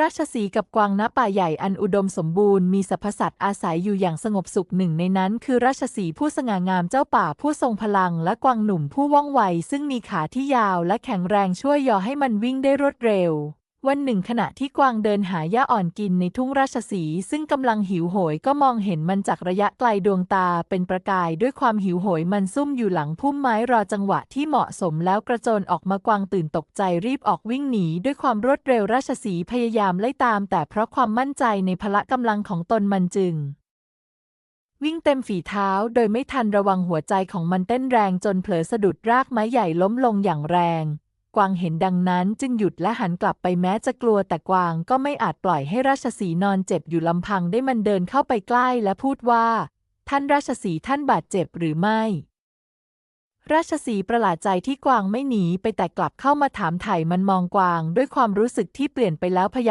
ราชสีกับกวางณป่าใหญ่อันอุดมสมบูรณ์มีสรรพสัตว์อาศัยอยู่อย่างสงบสุขหนึ่งในนั้น คือราชสีผู้สง่างามเจ้าป่าผู้ทรงพลัง และกวางหนุ่มผู้ว่องไวซึ่งมีขาที่ยาวและแข็งแรงช่วยย่อให้มันวิ่งได้รวดเร็ว วันหนึ่งขณะที่กวางเดินหาหญ้าอ่อนกินในทุ่งราชสีซึ่งกำลังหิวโหยก็มองเห็นมันจากระยะไกลดวงตาเป็นประกายด้วยความหิวโหยมันซุ่มอยู่หลังพุ่มไม้รอจังหวะที่เหมาะสมแล้วกระโจนออกมากวางตื่นตกใจรีบออกวิ่งหนีด้วยความรวดเร็วราชสีพยายามไล่ตาม แต่เพราะความมั่นใจในพละกำลังของตนมันจึง วิ่งเต็มฝีเท้าโดยไม่ทันระวังหัวใจของมันเต้นแรงจนเผลอสะดุดรากไม้ใหญ่ล้มลงอย่างแรง กวางเห็นดังนั้นจึงหยุดและหันกลับไปแม้จะกลัวแต่กวางก็ไม่อาจปล่อยให้ราชสีนอนเจ็บอยู่ลำพังได้มันเดินเข้าไปใกล้และพูดว่า ท่านราชสีท่านบาดเจ็บหรือไม่ ราชสีประหลาดใจที่กวางไม่หนีไปแต่กลับเข้ามาถามไถ่มันมองกวางด้วยความรู้สึกที่เปลี่ยนไปแล้วพย